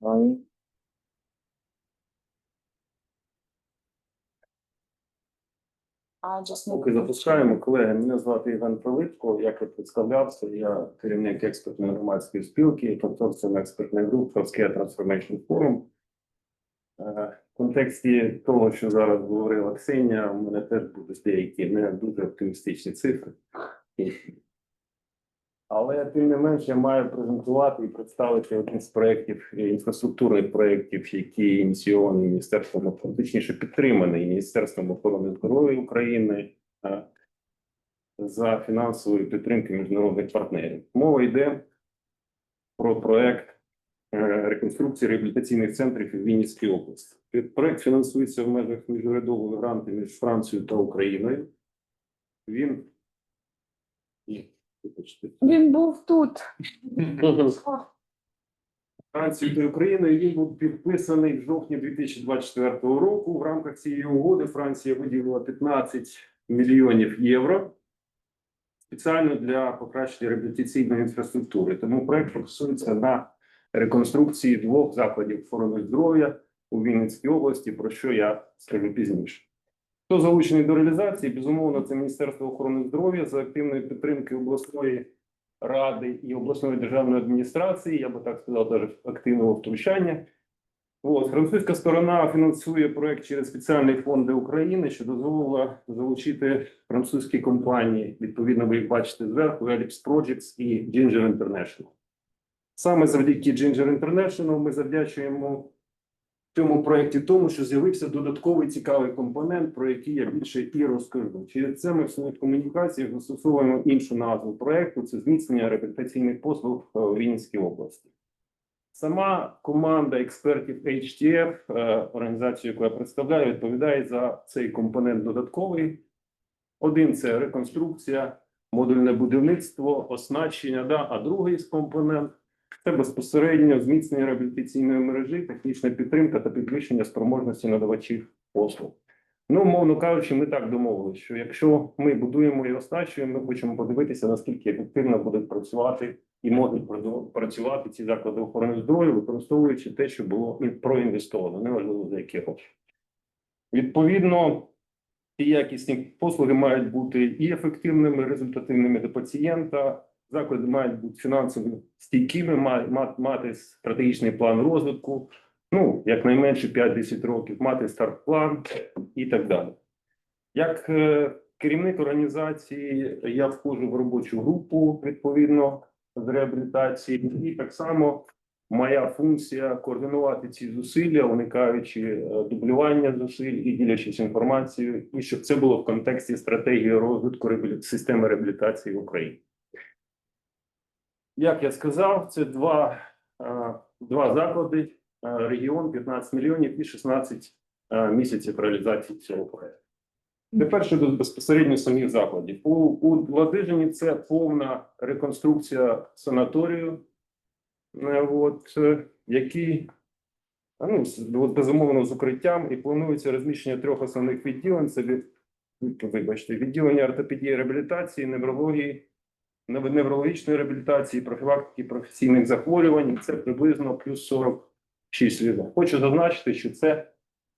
Ой. I just need Поки to запускаємо, колеги, мене звати Іван Прилипко, як я представлявся, я керівник експертної громадської спілки, консорціум експертних груп Healthcare Transformation Forum. Е, В контексті того, що зараз говорила Ксенія, у мене теж будуть деякі не дуже оптимістичні цифри. Але тим не менш я маю презентувати і представити один з проєктів, е, інфраструктурних проєктів, які ініційовані міністерством, фактичніше підтриманий Міністерством охорони здоров'я України е, за фінансової підтримки міжнародних партнерів. Мова йде про проект е, реконструкції реабілітаційних центрів у Вінницькій області. Проект фінансується в межах міжурядового гранту між Францією та Україною. Він. Він був тут. Францією та Україною він був підписаний в жовтні 2024 року. В рамках цієї угоди Франція виділила 15 мільйонів євро спеціально для покращення реабілітаційної інфраструктури. Тому проект фокусується на реконструкції двох закладів охорони здоров'я у Вінницькій області, про що я скажу пізніше. Хто залучений до реалізації? Безумовно, це Міністерство охорони здоров'я за активної підтримки обласної ради і обласної державної адміністрації, я би так сказав, навіть активного втручання. От, французька сторона фінансує проект через спеціальні фонди України, що дозволило залучити французькі компанії. Відповідно, ви їх бачите зверху: Ellipse Projects і Ginger International. Саме завдяки Ginger International ми завдячуємо цьому проєкті тому, що з'явився додатковий цікавий компонент, про який я більше і розкажу. Через це ми в своїх комунікаціях застосовуємо іншу назву проєкту це зміцнення реабілітаційних послуг е, у Вінницькій області. Сама команда експертів HTF, е, організацію, яку я представляю, відповідає за цей компонент додатковий. Один це реконструкція, модульне будівництво, оснащення, да, а другий компонент це безпосередньо зміцнення реабілітаційної мережі, технічна підтримка та підвищення спроможності надавачів послуг. Ну, мовно кажучи, ми так домовилися, що якщо ми будуємо і оснащуємо, ми хочемо подивитися, наскільки ефективно будуть працювати і можуть працювати ці заклади охорони здоров'я, використовуючи те, що було і проінвестовано, неважливо за які гроші. Відповідно, ці якісні послуги мають бути і ефективними, і результативними для пацієнта. Заклади мають бути фінансово стійкими, мають мати, стратегічний план розвитку, ну якнайменше 5-10 років, мати старт-план і так далі. Як е, керівник організації, я входжу в робочу групу відповідно з реабілітації, і так само моя функція координувати ці зусилля, уникаючи е, дублювання зусиль і ділячись інформацією, і щоб це було в контексті стратегії розвитку системи реабілітації в Україні. Як я сказав, це два, е, два заклади, е, регіон 15 мільйонів і 16 е, місяців реалізації цього проекту. Тепер щодо безпосередньо самих закладів. У, у Ладижині це повна реконструкція санаторію, от, який ну, безумовно з укриттям, і планується розміщення трьох основних відділень. Це від, вибачте, відділення ортопедії реабілітації, неврології, нев- неврологічної реабілітації, профілактики професійних захворювань. Це приблизно плюс 46 ліжок. Хочу зазначити, що це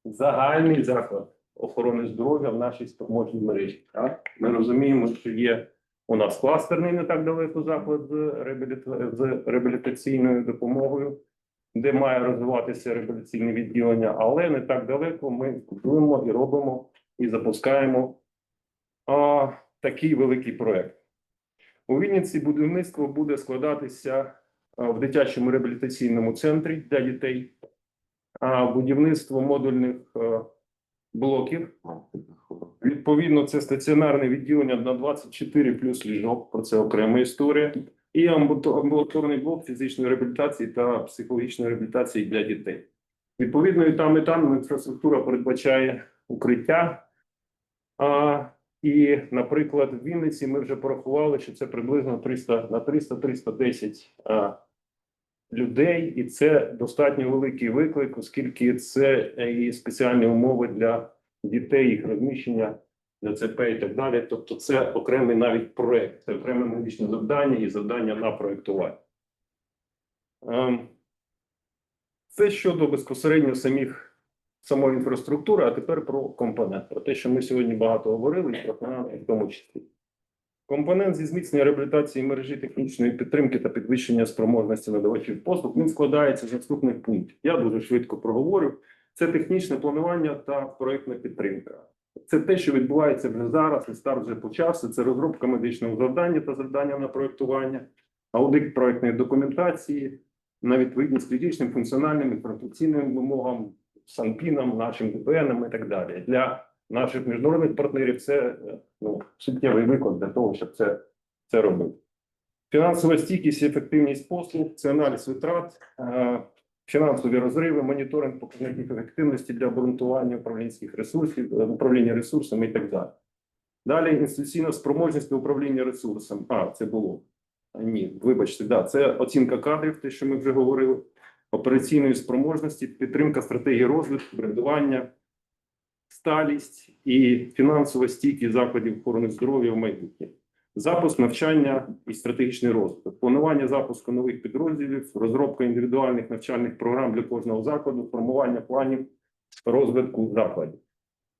загальний заклад охорони здоров'я в нашій спроможній мережі. Так? Ми розуміємо, що є у нас кластерний не так далеко заклад з, реабіліта... з реабілітаційною допомогою, де має розвиватися реабілітаційне відділення, але не так далеко ми будуємо і робимо і запускаємо а, такий великий проект. У Вінниці будівництво буде складатися в дитячому реабілітаційному центрі для дітей, а будівництво модульних блоків. Відповідно, це стаціонарне відділення на 24 плюс ліжок, про це окрема історія. І амбулато- амбулаторний блок фізичної реабілітації та психологічної реабілітації для дітей. Відповідно, і там, і там інфраструктура передбачає укриття. І, наприклад, в Вінниці ми вже порахували, що це приблизно 300 на 300-310 а, людей, і це достатньо великий виклик, оскільки це е, і спеціальні умови для дітей, їх розміщення, ДЦП і так далі. Тобто, це окремий навіть проект, це окреме медичне завдання і завдання на проектування. Ем, Це щодо безпосередньо самих самої інфраструктури, а тепер про компонент. Про те, що ми сьогодні багато говорили, і про фінанси в тому числі. Компонент зі зміцнення реабілітації мережі технічної підтримки та підвищення спроможності надавачів послуг він складається з наступних пунктів. Я дуже швидко проговорю. Це технічне планування та проектна підтримка. Це те, що відбувається вже зараз, і старт вже почався. Це розробка медичного завдання та завдання на проектування, аудит проектної документації, на відповідність фізичним, функціональним, інформаційним вимогам, санпінам, нашим ДБНам і так далі. Для наших міжнародних партнерів це е, ну, суттєвий виклик для того, щоб це, це робити. Фінансова стійкість і ефективність послуг це аналіз витрат, е, фінансові розриви, моніторинг показників ефективності для обґрунтування управлінських ресурсів, е, управління ресурсами і так далі. Далі інституційна спроможність управління ресурсом. А, це було. Ні, вибачте, да, це оцінка кадрів, те, що ми вже говорили, операційної спроможності, підтримка стратегії розвитку, брендування, сталість і фінансова стійкість закладів охорони здоров'я в майбутнє. Запуск навчання і стратегічний розвиток, планування запуску нових підрозділів, розробка індивідуальних навчальних програм для кожного закладу, формування планів розвитку закладів.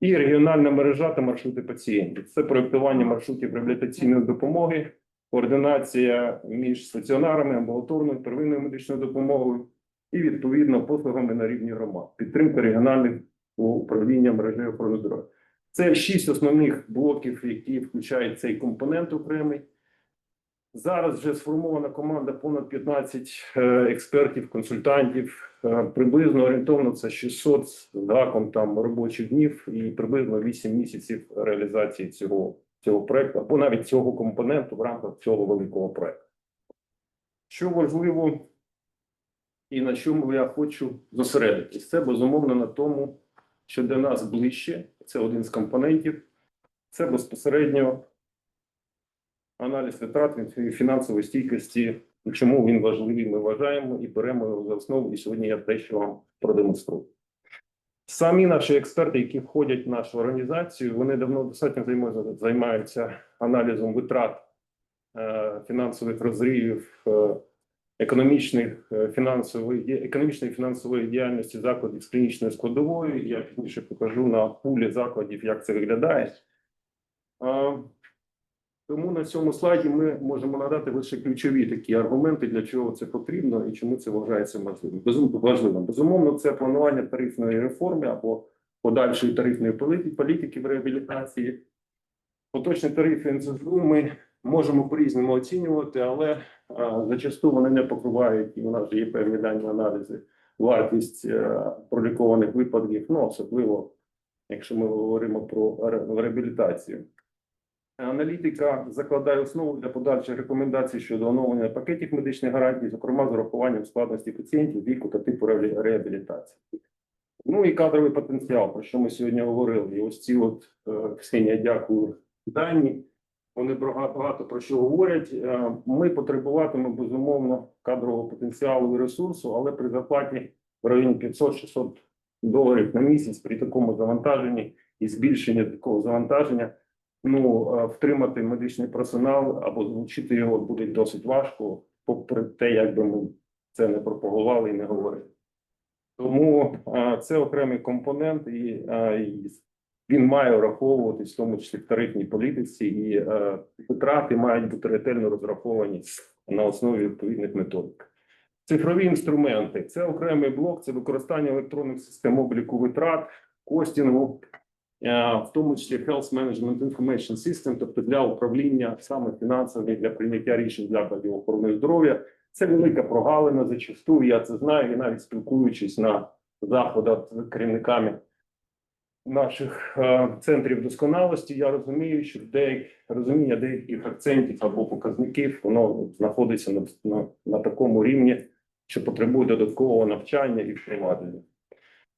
І регіональна мережа та маршрути пацієнтів. Це проєктування маршрутів реабілітаційної допомоги, координація між стаціонарами, амбулаторною, первинною медичною допомогою і відповідно послугами на рівні громад, підтримка регіональних управління мережі охорони здоров'я. Це шість основних блоків, які включають цей компонент окремий. Зараз вже сформована команда понад 15 е, експертів, консультантів. Е, Приблизно орієнтовно це 600 з гаком там робочих днів і приблизно 8 місяців реалізації цього, цього проекту або навіть цього компоненту в рамках цього великого проекту. Що важливо і на чому я хочу зосередитись, це безумовно на тому, що для нас ближче, це один з компонентів, це безпосередньо аналіз витрат фінансової стійкості. Чому він важливий, ми вважаємо і беремо його за основу. І сьогодні я дещо вам продемонструю. Самі наші експерти, які входять в нашу організацію, вони давно достатньо займаються, займаються аналізом витрат е, фінансових розривів, е, економічних е, фінансової економічної фінансової діяльності закладів з клінічною складовою. Я пізніше покажу на пулі закладів, як це виглядає. Тому на цьому слайді ми можемо надати лише ключові такі аргументи, для чого це потрібно і чому це вважається. Безум- важливим. Безумовно, це планування тарифної реформи або подальшої тарифної політики в реабілітації. Поточні тарифи НСЗУ ми можемо по-різному оцінювати, але а, зачасту вони не покривають, і у нас же є певні дані аналізи, вартість е, пролікованих випадків, ну особливо якщо ми говоримо про реабілітацію. Аналітика закладає основу для подальших рекомендацій щодо оновлення пакетів медичних гарантій, зокрема з урахуванням складності пацієнтів, віку та типу реабілітації. Ну і кадровий потенціал, про що ми сьогодні говорили. І ось ці от е, Ксенія, дякую дані. Вони багато, про що говорять. Е, Ми потребуватимемо безумовно кадрового потенціалу і ресурсу, але при зарплаті в районі 500-600 доларів на місяць при такому завантаженні і збільшенні такого завантаження. Ну е, втримати медичний персонал або залучити його буде досить важко, попри те, як би ми це не пропагували і не говорили. Тому е, це окремий компонент, і він має враховуватись в тому числі в тарифній політиці, і е, витрати мають бути ретельно розраховані на основі відповідних методик. Цифрові інструменти це окремий блок, це використання електронних систем обліку витрат, костінгу, е, в тому числі Health Management Information System, тобто для управління саме фінансами для прийняття рішень закладів охорони здоров'я. Це велика прогалина зачасту. Я це знаю, і навіть спілкуючись на заходах з керівниками наших е, центрів досконалості, я розумію, що деяк, розуміння деяких акцентів або показників воно знаходиться на, на, на такому рівні, що потребує додаткового навчання і впровадження.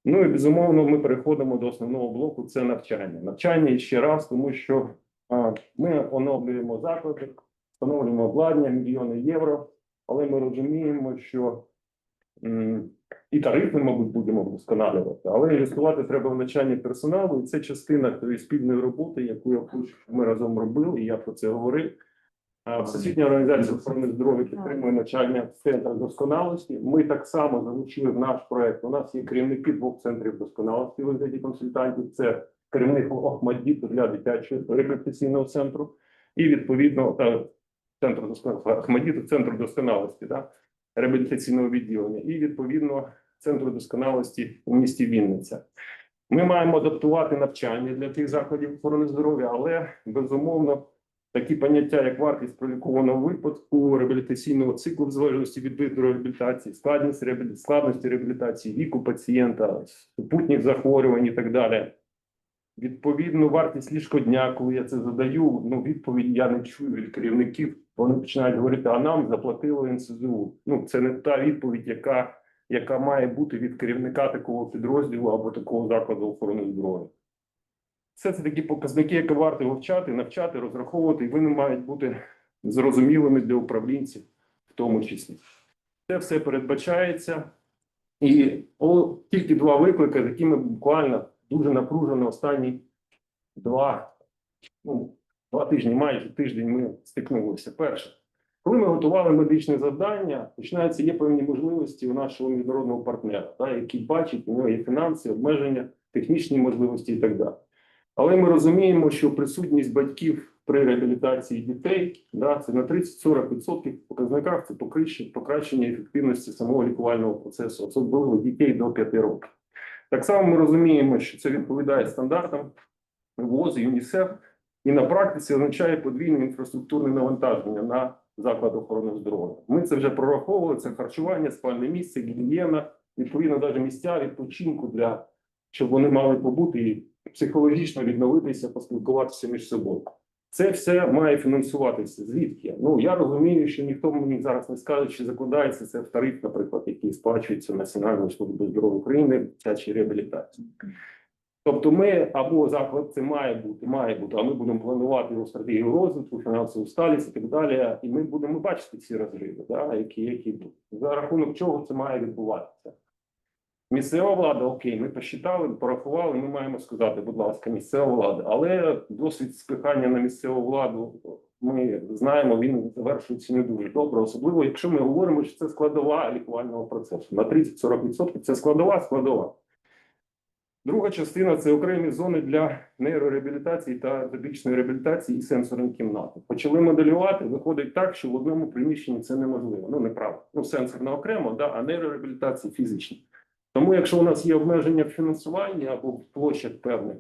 Ну і безумовно, ми переходимо до основного блоку: це навчання. Навчання ще раз, тому що а, ми оновлюємо заклади, встановлюємо обладнання мільйони євро, але ми розуміємо, що і тарифи, мабуть, будемо вдосконалювати, але інвестувати треба в навчання персоналу, і це частина тої спільної роботи, яку я хочу, ми разом робили, і я про це говорив. Всесвітня організація охорони здоров'я підтримує навчання в центрах досконалості. Ми так само залучили в наш проект. У нас є керівники двох центрів досконалості у вигляді консультантів. Це керівник Охмаддіту для дитячого реабілітаційного центру і відповідно та центру досконалості Ахмадіту, центру досконалості, да, реабілітаційного відділення, і відповідно центру досконалості у місті Вінниця. Ми маємо адаптувати навчання для тих закладів охорони здоров'я, але безумовно такі поняття, як вартість пролікованого випадку, реабілітаційного циклу в залежності від виду реабілітації, складність реабілі... складності реабілітації, віку пацієнта, супутніх захворювань і так далі. Відповідну вартість ліжкодня, коли я це задаю, ну відповідь я не чую від керівників. Вони починають говорити: а нам заплатили НСЗУ. Ну це не та відповідь, яка, яка має бути від керівника такого підрозділу або такого закладу охорони здоров'я. Все це такі показники, які варто вивчати, навчати, розраховувати, і вони мають бути зрозумілими для управлінців, в тому числі. Це все передбачається. І о, тільки два виклики, з якими буквально дуже напружено останні два, ну, два тижні, майже тиждень ми стикнулися. Перше, коли ми готували медичне завдання, починаються є певні можливості у нашого міжнародного партнера, та, який бачить, у нього є фінанси, обмеження, технічні можливості і так далі. Але ми розуміємо, що присутність батьків при реабілітації дітей да, це на 30-40% в показниках це покращення ефективності самого лікувального процесу, особливо дітей до 5 років. Так само ми розуміємо, що це відповідає стандартам ВОЗ, ЮНІСЕФ, і на практиці означає подвійне інфраструктурне навантаження на заклад охорони здоров'я. Ми це вже прораховували. Це харчування, спальне місце, гігієна, відповідно, навіть місця відпочинку для щоб вони мали побути і психологічно відновитися, поспілкуватися між собою. Це все має фінансуватися. Звідки? Ну я розумію, що ніхто мені зараз не скаже, чи закладається це в тариф, наприклад, який сплачується Національною службою здоров'я України, дитячій реабілітації. Тобто, ми або заклад це має бути, має бути, а ми будемо планувати його стратегію розвитку, фінансову сталість і так далі. І ми будемо бачити ці розриви, да, які, які будуть. За рахунок чого це має відбуватися. Місцева влада, окей, ми посчитали, порахували. Ми маємо сказати, будь ласка, місцева влада. Але досвід спихання на місцеву владу ми знаємо, він завершується не дуже добре, особливо якщо ми говоримо, що це складова лікувального процесу. На 30-40% це складова складова. Друга частина це окремі зони для нейрореабілітації та медичної реабілітації і сенсорні кімнати. Почали моделювати. Виходить так, що в одному приміщенні це неможливо. Ну неправда. Ну сенсорна окремо, да, а нейрореабілітація фізична. Тому, якщо у нас є обмеження в фінансуванні або в площах певних,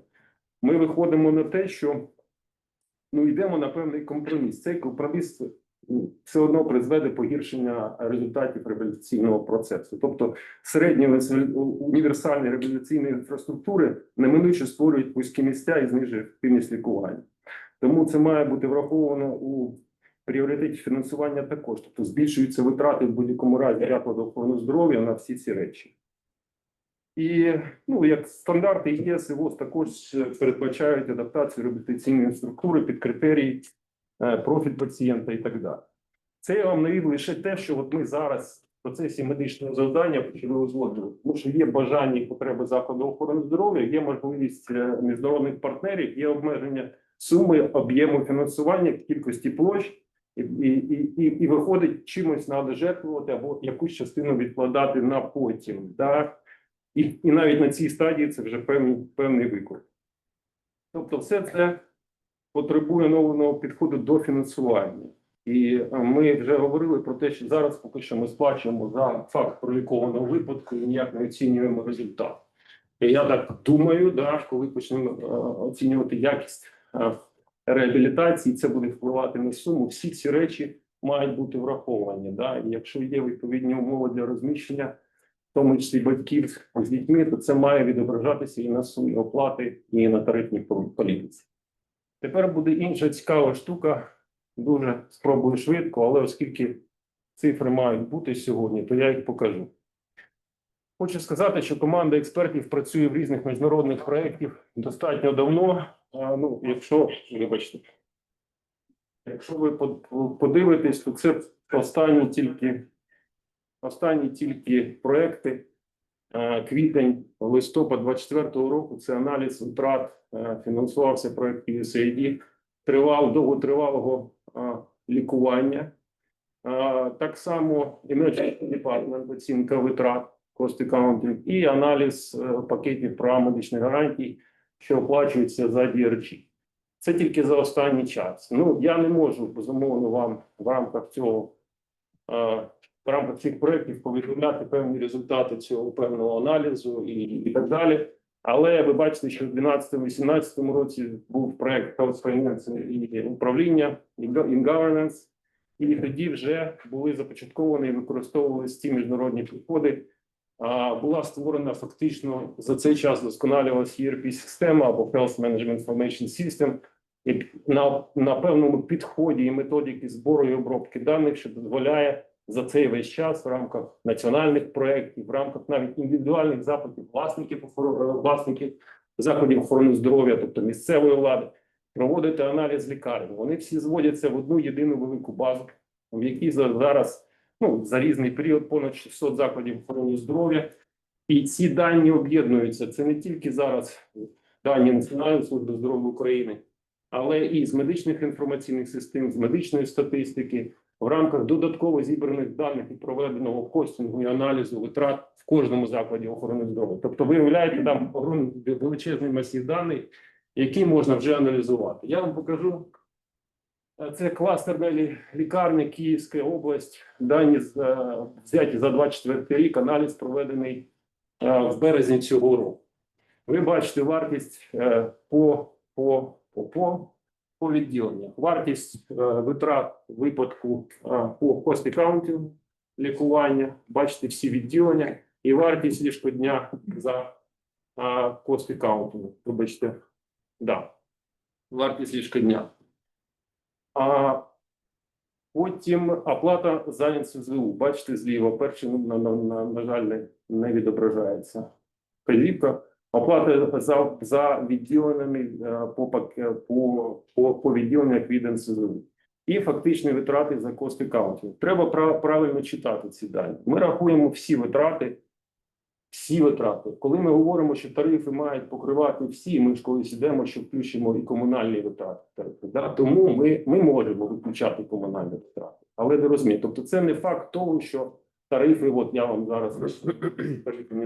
ми виходимо на те, що ну йдемо на певний компроміс. Цей компроміс ну, все одно призведе погіршення результатів реабілітаційного процесу. Тобто середні універсальні реабілітаційні інфраструктури неминуче створюють вузькі місця і знижують ефективність лікування. Тому це має бути враховано у пріоритеті фінансування також. Тобто збільшуються витрати в будь-якому разі закладу охорони здоров'я на всі ці речі. І ну як стандарти ЄС і ВОЗ також передбачають адаптацію реабілітаційної структури під критерії е, профіль пацієнта і так далі. Це я вам навів лише те, що от ми зараз в процесі медичного завдання почали узгоджувати, тому що є бажання і потреби закладу охорони здоров'я, є можливість е, міжнародних партнерів, є обмеження суми об'єму фінансування, кількості площ. І, і, і, і виходить, чимось треба жертвувати або якусь частину відкладати на потім. Да? І, і навіть на цій стадії це вже певний, певний виклик. Тобто, все це потребує нового підходу до фінансування. І е, ми вже говорили про те, що зараз поки що ми сплачуємо за факт пролікованого випадку і ніяк не оцінюємо результат. І я так думаю, да, коли почнемо е, оцінювати якість е, реабілітації, це буде впливати на суму. Всі ці речі мають бути враховані. Да? І якщо є відповідні умови для розміщення тому числі батьків з дітьми, то це має відображатися і на сумі оплати, і на тарифній політиці. Тепер буде інша цікава штука. Дуже спробую швидко, але оскільки цифри мають бути сьогодні, то я їх покажу. Хочу сказати, що команда експертів працює в різних міжнародних проєктів достатньо давно. А, ну, якщо, вибачте, якщо ви подивитесь, то це останні тільки Останні тільки проекти е, квітень, листопад 24 року. Це аналіз витрат. е, Фінансувався проект USAID, тривав довготривалого е, лікування. Так само Emergency Department, оцінка витрат, cost accounting і аналіз пакетів прав медичних гарантій, що оплачуються за DRG. Це тільки за останній час. Ну я не можу безумовно вам в рамках цього в рамках цих проєктів повідомляти певні результати цього певного аналізу і, і так далі. Але ви бачите, що в 2012-2018 році був проект Health Finance і управління in governance, і тоді вже були започатковані і використовувалися ці міжнародні підходи. А, була створена фактично за цей час досконалювалася erp система або Health Management Information System, і на, на певному підході і методики збору і обробки даних, що дозволяє за цей весь час в рамках національних проєктів, в рамках навіть індивідуальних запитів власників власників закладів охорони здоров'я, тобто місцевої влади, проводити аналіз лікарень. Вони всі зводяться в одну єдину велику базу, в якій зараз ну за різний період понад 600 закладів охорони здоров'я. І ці дані об'єднуються. Це не тільки зараз дані Національної служби здоров'я України, але і з медичних інформаційних систем, з медичної статистики, в рамках додатково зібраних даних і проведеного костингу і аналізу витрат в кожному закладі охорони здоров'я. Тобто, виявляєте там величезний масів даних, які можна вже аналізувати. Я вам покажу. Це кластерна лікарня Київська область. Дані е, взяті за 24 рік. Аналіз проведений е, в березні цього року. Ви бачите вартість е, по, по, по, по, по відділеннях. Вартість е, витрат випадку е, по кості-каунтінгу, лікування. Бачите всі відділення і вартість ліжкодня за кості-каунтингу. Вибачте, да. Вартість ліжкодня. А потім оплата за НСЗУ. Бачите зліва. Перший, ну, на, на, на, на жаль, не, відображається. Вказівка. Оплата за, за відділеними е, по, по, по, відділеннях від НСЗУ. І фактичні витрати за кости каунтів. Треба прав- правильно читати ці дані. Ми рахуємо всі витрати, всі витрати. Коли ми говоримо, що тарифи мають покривати всі, ми ж колись йдемо, що включимо і комунальні витрати. тарифи, Да? Тому ми, ми можемо виключати комунальні витрати. Але не розумієте, тобто це не факт того, що тарифи, от я вам зараз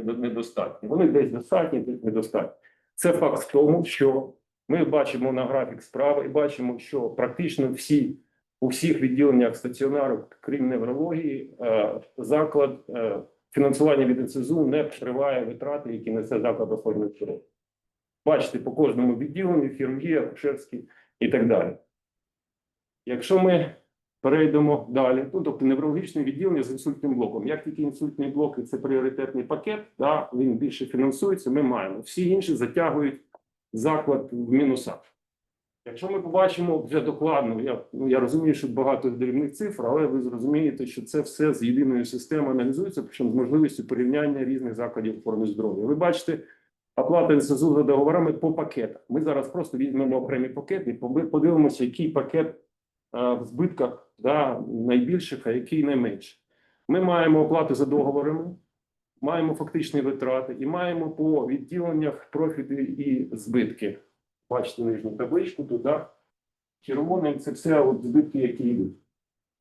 недостатні. Вони десь достатні, десь недостатні. Це факт в тому, що ми бачимо на графік справи і бачимо, що практично всі у всіх відділеннях стаціонару, крім неврології, е, заклад е, фінансування від НСЗУ не покриває витрати, які несе заклад охорони здоров'я. Бачите, по кожному відділенню, хірургія, акушерський і так далі. Якщо ми перейдемо далі, ну, тобто неврологічне відділення з інсультним блоком. Як тільки інсультний блок це пріоритетний пакет, да, він більше фінансується, ми маємо. Всі інші затягують заклад в мінусах. Якщо ми побачимо вже докладно, я, ну, я розумію, що багато дрібних цифр, але ви зрозумієте, що це все з єдиної системи аналізується, причому з можливістю порівняння різних закладів охорони здоров'я. Ви бачите, оплата НСЗУ за договорами по пакетах. Ми зараз просто візьмемо окремі пакети і подивимося, який пакет в збитках да, найбільших, а який найменше. Ми маємо оплату за договорами, маємо фактичні витрати і маємо по відділеннях профіти і збитки. Бачите нижню табличку тут, да? червоним це все от збитки, які йдуть.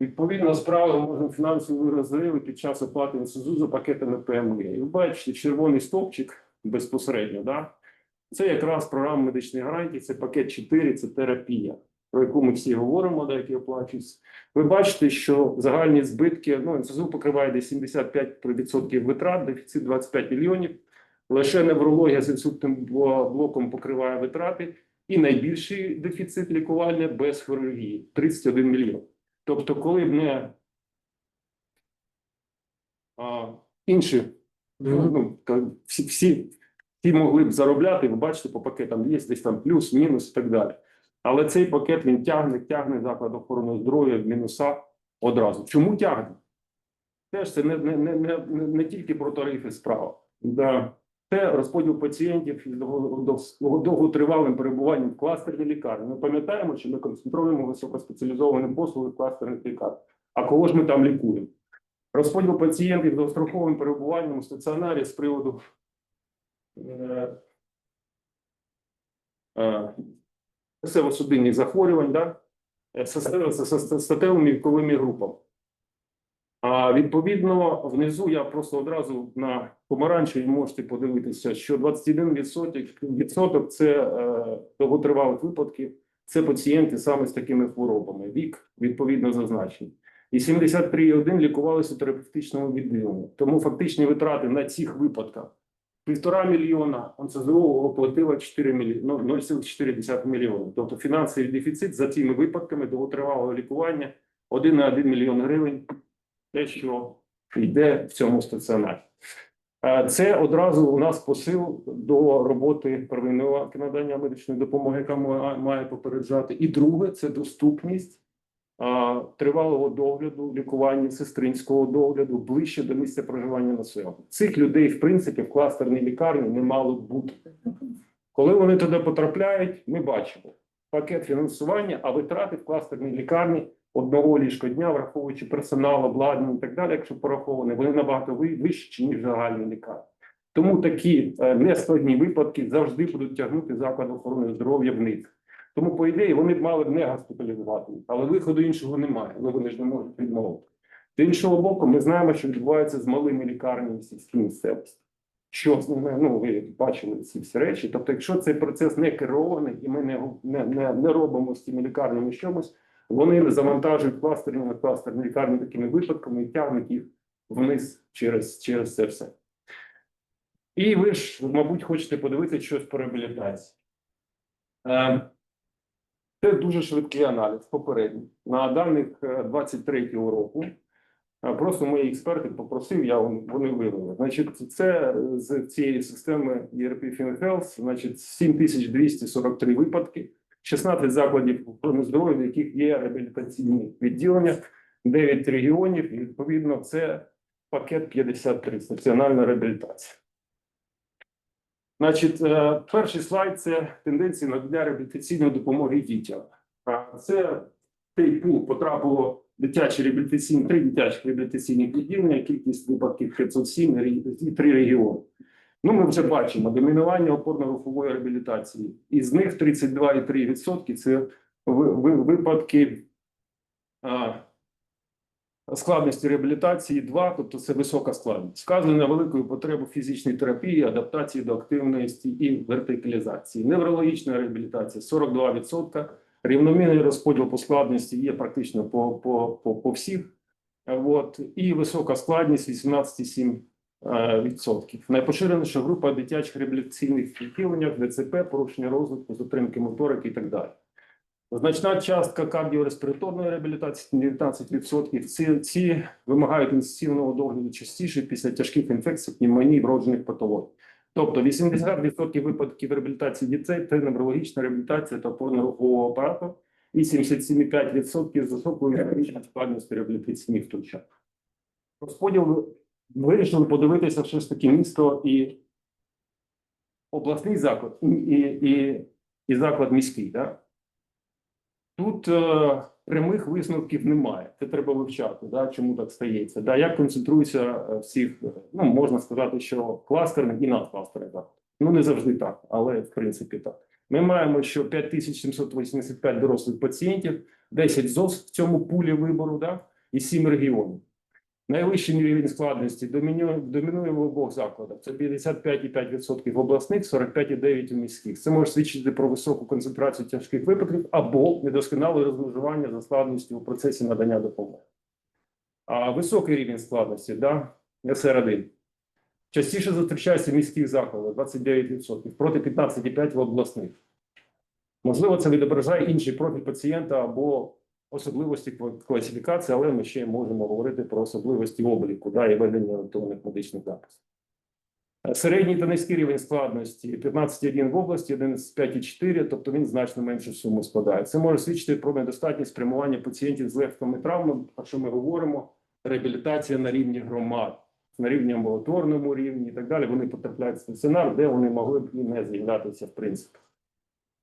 Відповідно, справи можемо фінансові розриви під час оплати НСЗУ за пакетами ПМГ. І ви бачите, червоний стовпчик безпосередньо, да? це якраз програма медичних гарантій, це пакет 4, це терапія, про яку ми всі говоримо, да, які оплачуються. Ви бачите, що загальні збитки, ну, НСЗУ покриває десь 75% витрат, дефіцит 25 мільйонів. Лише неврологія з інсультним блоком покриває витрати, і найбільший дефіцит лікування без хірургії 31 мільйон. Тобто, коли б не а, інші, ну, ну, всі, всі, всі могли б заробляти, ви бачите, по пакетам є десь там плюс, мінус і так далі. Але цей пакет він тягне, тягне заклад охорони здоров'я в мінуса одразу. Чому тягне? Теж це не, не, не, не, не, тільки про тарифи справа. Да. Це розподіл пацієнтів із довготривалим перебуванням в кластерній лікарні. Ми пам'ятаємо, що ми концентруємо високоспеціалізовані послуги в кластерних лікарнях. А кого ж ми там лікуємо? Розподіл пацієнтів з довгостроковим перебуванням у стаціонарі з приводу е, е, серцево-судинних захворювань, да? е, статевими віковими групами. А відповідно, внизу я просто одразу на помаранчеві можете подивитися, що 21% відсоток, відсоток це е, довготривалих випадків, це пацієнти саме з такими хворобами. Вік відповідно зазначений. І 73,1 лікувалися у терапевтичному відділенні. Тому фактичні витрати на цих випадках півтора мільйона, НСЗО оплатило 4 мільйони, ну, 0,4 мільйона. Тобто фінансовий дефіцит за цими випадками довготривалого лікування 1 на 1 мільйон гривень те, що йде в цьому стаціонарі. Е, Це одразу у нас посил до роботи первинного надання медичної допомоги, яка ма- має попереджати. І друге це доступність тривалого догляду, лікування, сестринського догляду ближче до місця проживання населення. Цих людей, в принципі, в кластерній лікарні не мало б бути. Коли вони туди потрапляють, ми бачимо пакет фінансування, а витрати в кластерній лікарні одного ліжка дня, враховуючи персонал, обладнання і так далі, якщо пораховані, вони набагато ви- вищі, ніж загальні лікарні. Тому такі е, нескладні випадки завжди будуть тягнути заклад охорони здоров'я вниз. Тому, по ідеї, вони б мали б не госпіталізувати, але виходу іншого немає. Ну вони ж не можуть відмовити. З іншого боку, ми знаємо, що відбувається з малими лікарнями в сільській місцевості. Що ними, ну ви бачили ці всі речі. Тобто, якщо цей процес не керований і ми не, не, не, не робимо з цими лікарнями щось, вони завантажують кластерні на кластерні лікарні такими випадками і тягнуть їх вниз через, через це все. І ви ж, мабуть, хочете подивитися щось по реабілітації. Це дуже швидкий аналіз попередній. На даних е, 23-го року е, просто мої експерти попросив, я вони вивели. Значить, це з цієї системи ERP FinHealth, значить, 7243 випадки, 16 закладів охорони здоров'я, в яких є реабілітаційні відділення, 9 регіонів, і відповідно це пакет 53 стаціональна реабілітація. Значить, е, перший слайд це тенденції надання реабілітаційної допомоги дітям. Це цей пул потрапило дитячі реабілітаційні, три дитячі реабілітаційні відділення, кількість випадків 507 ре- і три регіони. Ну, ми вже бачимо домінування опорно-рухової реабілітації. Із них 32,3% це ви- ви- випадки складності реабілітації 2, тобто це висока складність. Вказує на велику потребу фізичної терапії, адаптації до активності і вертикалізації. Неврологічна реабілітація 42%. Рівномірний розподіл по складності є практично по, по, по, по всіх. От. І висока складність 18,7%. е. Найпоширеніша група дитячих реабілітаційних відділеннях, ДЦП, порушення розвитку, затримки моторики і так далі. Значна частка кардіореспіраторної реабілітації 19%. Ці, ці вимагають інтенсивного догляду частіше після тяжких інфекцій, пневмонії, вроджених патологій. Тобто 80% випадків реабілітації дітей це неврологічна реабілітація та опорно-рухового апарату і 77,5% з високою реабілітаційною складністю реабілітаційних втручань. Розподіл вирішили подивитися все ж таки місто і обласний заклад, і, і, і, і заклад міський. Да? Тут е, прямих висновків немає. Це треба вивчати, да, чому так стається. Да, як концентруються е, всіх, е, ну можна сказати, що кластерних і надкластерних заклад. Ну не завжди так, але в принципі так. Ми маємо, що 5785 дорослих пацієнтів, 10 ЗОС в цьому пулі вибору, да, і 7 регіонів. Найвищий рівень складності домінує, в обох закладах. Це 55,5% в обласних, 45,9% у міських. Це може свідчити про високу концентрацію тяжких випадків або недосконале розмежування за складністю у процесі надання допомоги. А високий рівень складності, да, СР1. Частіше зустрічається в міських закладах 29%, проти 15,5% в обласних. Можливо, це відображає інший профіль пацієнта або особливості класифікації, але ми ще можемо говорити про особливості обліку да, і ведення електронних медичних записів. Е, Середній та низький рівень складності 15,1 в області, 11,5,4, тобто він значно меншу суму складає. Це може свідчити про недостатність спрямування пацієнтів з легкими травмами, про що ми говоримо, реабілітація на рівні громад, на рівні амбулаторному рівні і так далі. Вони потрапляють в стаціонар, де вони могли б і не з'являтися в принципі.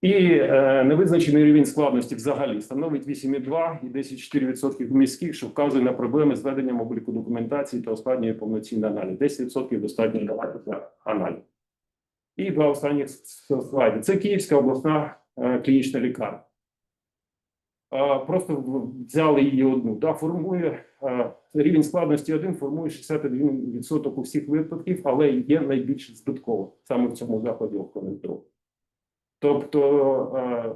І е, невизначений рівень складності взагалі становить 8,2 і 10,4% в міських, що вказує на проблеми з веденням обліку документації та ускладнює повноцінний аналіз. 10% достатньо для аналізу. І два останні слайди. Це Київська обласна е, клінічна лікарня. а, просто взяли її одну. Да, формує а, рівень складності 1 формує 61% у всіх випадків, але є найбільш збитково саме в цьому закладі охорони здоров'я. Тобто е,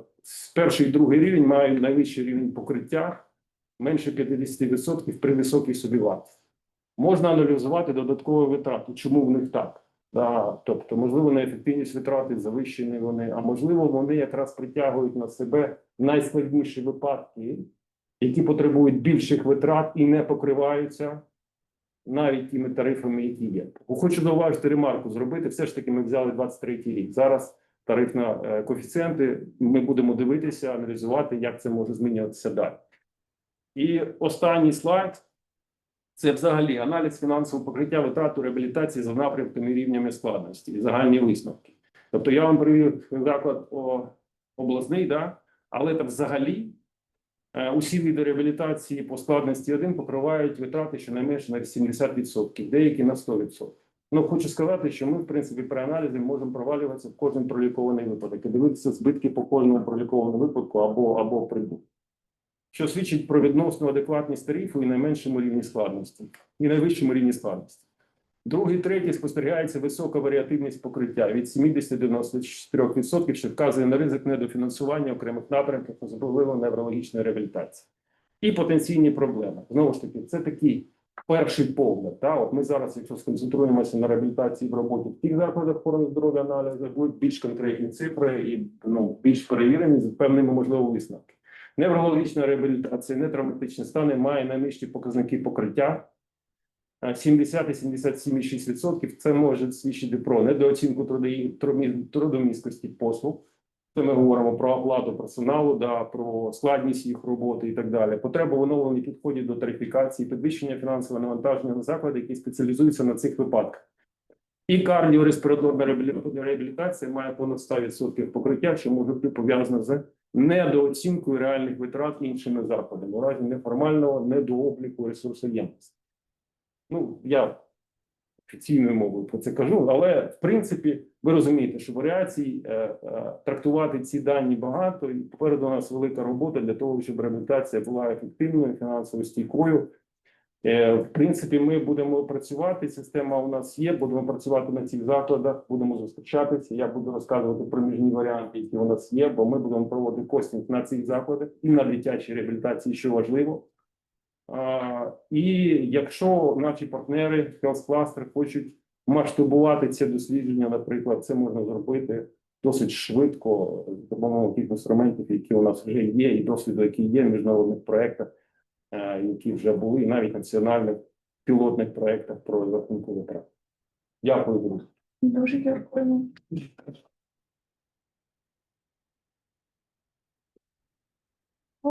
перший і другий рівень мають найвищий рівень покриття менше 50% при високій собівартості. Можна аналізувати додаткові витрати, чому в них так. Да, тобто, можливо, неефективність витрати завищені вони, а можливо, вони якраз притягують на себе найскладніші випадки, які потребують більших витрат і не покриваються навіть тими тарифами, які є. Хочу зауважити ремарку зробити. Все ж таки, ми взяли 23 рік. Зараз тарифна е, коефіцієнти. Ми будемо дивитися, аналізувати, як це може змінюватися далі. І останній слайд це взагалі аналіз фінансового покриття витрат у реабілітації за напрямками рівнями складності і загальні висновки. Тобто я вам привів заклад обласний, да? але там взагалі е, усі види реабілітації по складності 1 покривають витрати щонайменше на 70%, деякі на 100%. Ну, хочу сказати, що ми, в принципі, при аналізі можемо провалюватися в кожен пролікований випадок і дивитися збитки по кожному пролікованому випадку або, або прибутку що свідчить про відносну адекватність тарифу і найменшому рівні складності, і найвищому рівні складності. Другий, третій спостерігається висока варіативність покриття від 70 до 94%, що вказує на ризик недофінансування окремих напрямків, особливо неврологічної реабілітації. І потенційні проблеми. Знову ж таки, це такий перший погляд. Та? От ми зараз, якщо сконцентруємося на реабілітації в роботі в тих закладах охорони здоров'я аналізу, будуть більш конкретні цифри і ну, більш перевірені з певними можливо висновки. Неврологічна реабілітація, нетравматичні стани має найнижчі показники покриття. Е, 70 і 77,6% це може свідчити про недооцінку трудомісткості послуг. Ми говоримо про оплату персоналу, да, про складність їх роботи і так далі. Потреба в оновленні підходів до тарифікації, підвищення фінансового навантаження на заклади, які спеціалізуються на цих випадках. І кардіореспіраторна реабілі- реабілітація має понад 100% покриття, що може бути пов'язано з недооцінкою реальних витрат іншими закладами у разі неформального недообліку ресурсоємності. Ну, я офіційною мовою про це кажу, але в принципі ви розумієте, що варіацій е, е, трактувати ці дані багато, і попереду у нас велика робота для того, щоб реабілітація була ефективною, фінансово стійкою. Е, В принципі, ми будемо працювати. Система у нас є. Будемо працювати на цих закладах, будемо зустрічатися. Я буду розказувати про міжні варіанти, які у нас є, бо ми будемо проводити костинг на цих закладах і на дитячій реабілітації, що важливо. І якщо наші партнери Health Cluster хочуть масштабувати це дослідження, наприклад, це можна зробити досить швидко з допомогою тих інструментів, які у нас вже є, і досвіду, який є в міжнародних проєктах, е, які вже були, і навіть національних пілотних проєктах про рахунку витрат. Дякую, друзі. Дуже дякую.